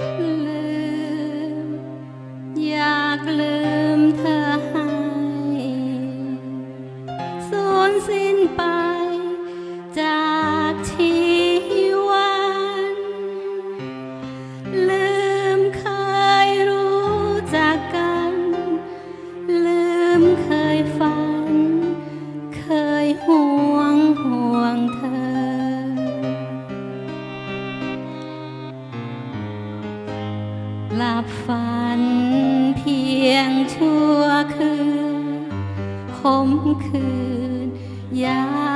ลืม อยากลืมเธอให้สูญสิ้นไป จากชีวัน ลืมเคยรู้จักกัน ลืมเค หลับฝันเพียงชั่วคืนคมคืนยา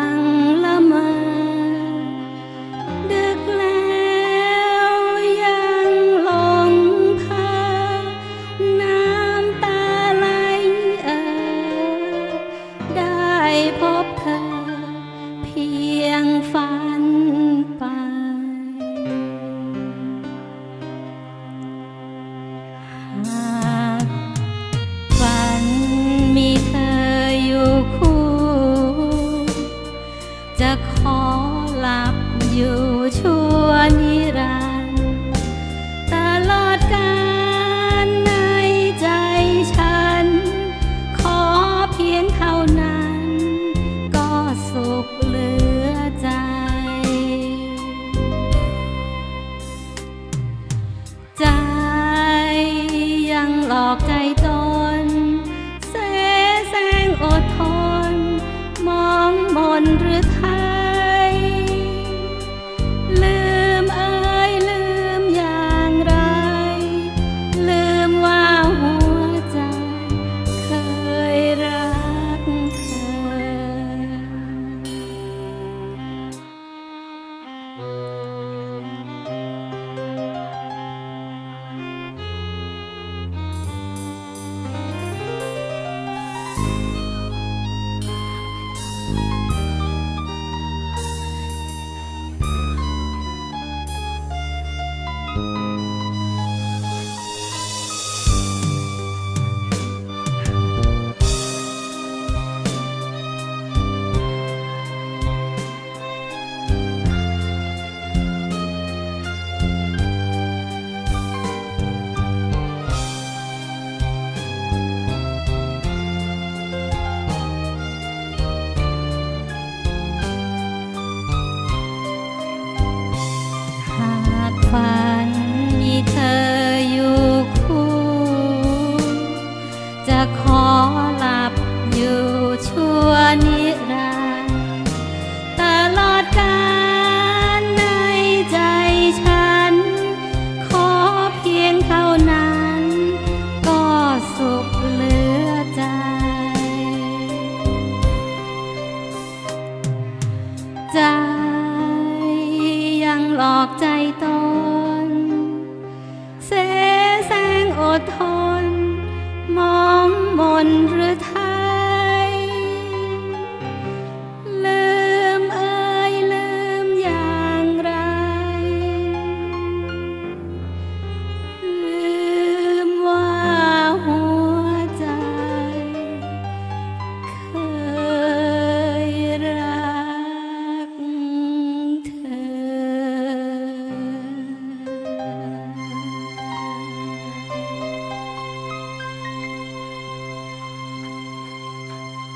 thank you. ลอกใจตน เสแสงอดทน มองมนหรือท่า